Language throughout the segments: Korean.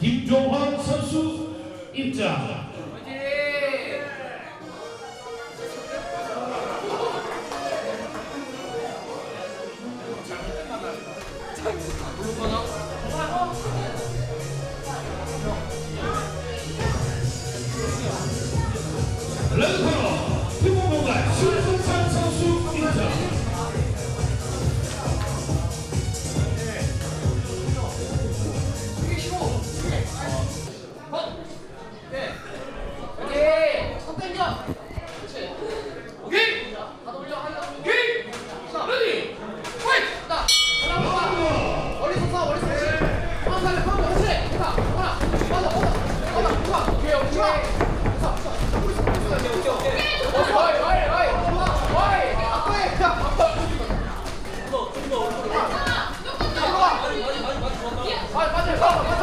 김종환 선수 입장. 맞아, 맞아, 맞아, 맞아. 맞아,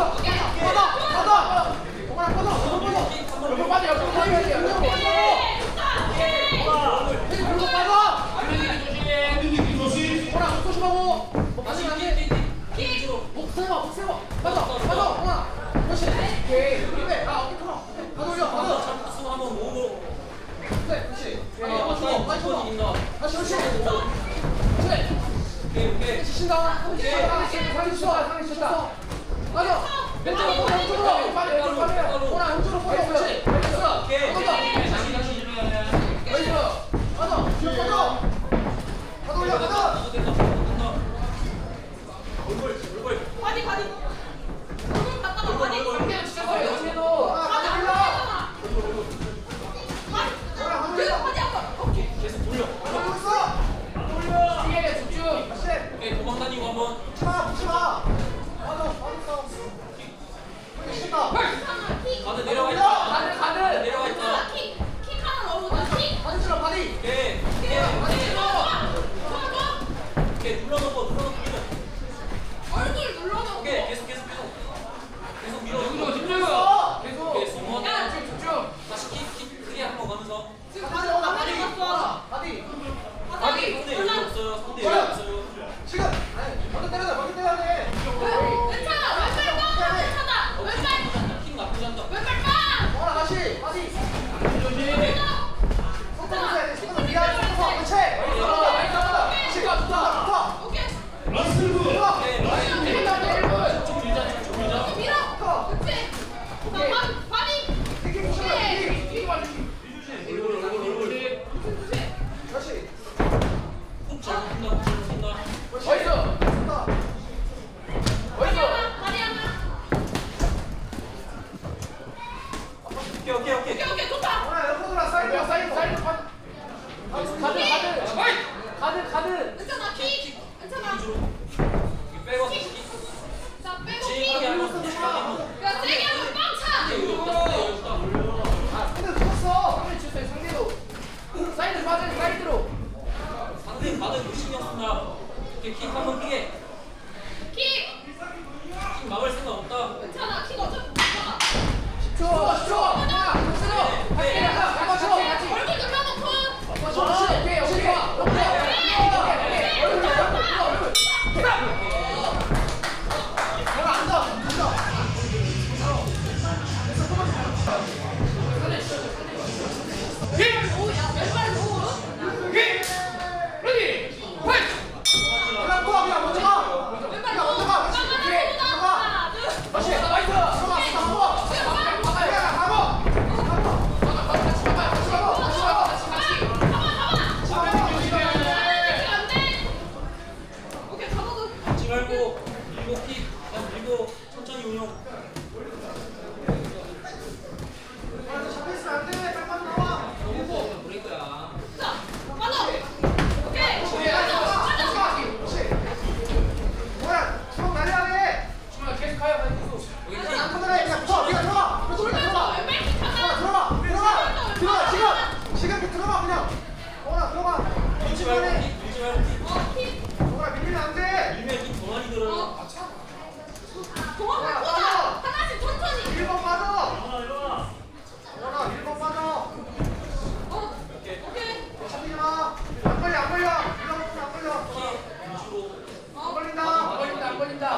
그래. 신다. 상이 쏘, 상이 쏘. 맞아. 왼쪽으로, 왼쪽으로. 빨리, 왼쪽으로, 빨리. 동아, 왼쪽으로 빨리. 가면서. 오케이 오케이 오케이. 오케이 오케이 좋다 돌아, 사이드, 사이드, 사이드. 가 그리고 천천히 운영.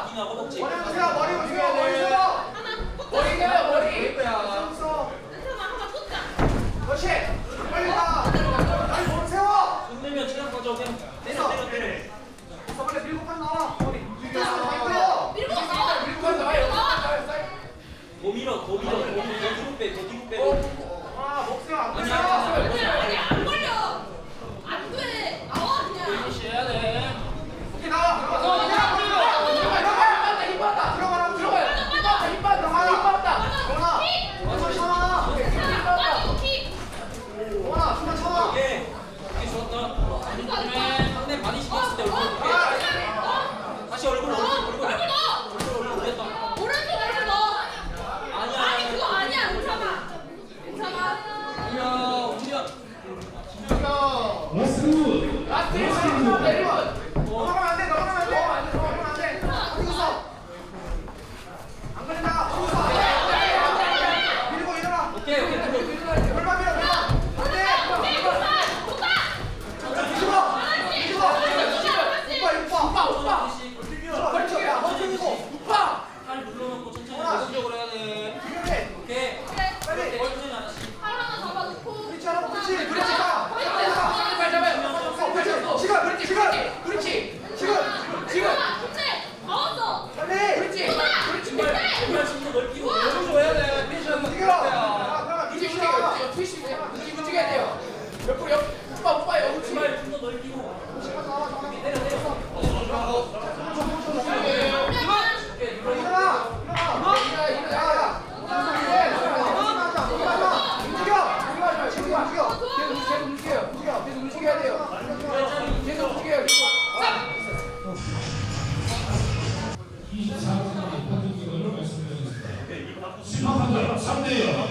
머리 허벅지. 보세요, 머리 보세요, 머리 세워. 머리 세워, 머리. 머리 세워. 그렇지. 빨리 가. 빨리 몸 세워. 손 들면 체력 가져 그냥 때려 때려 때려. 네. 서 빨리 밀고 빨리 나와. 머리. 밀고 나와. 밀고 나와. 밀고 나와. 더 밀어 더 밀어 더 밀어 더 밀어 빼. 야 라스트 라스트 1번 내리면 넘어가면 안 돼 넘어가면 안돼 넘어가면 안 돼 어디 있어 안 걸린다 어디 있어 밀고 일어나 오케이 오케이 들어 얼마 밀어 밀어 안돼 오케이, 좋다. 좋다. 뒤집어 뒤집어 오빠 오빠 오빠 오빠 그렇지 그렇지 그렇지 가 빨리 잡아요 지금 그렇지 지금 나왔어. 빨리. 정말 돼 움직여 움직여야 돼요 옆으로 옆 오빠 오빠 옆 움직여 정말 숨도 넓히고 내려 내려 움직여야 돼요. 계속 움직여요. 계속. 24분의 판정 기간을 말씀드리겠습니다. 심판 판정 3대 0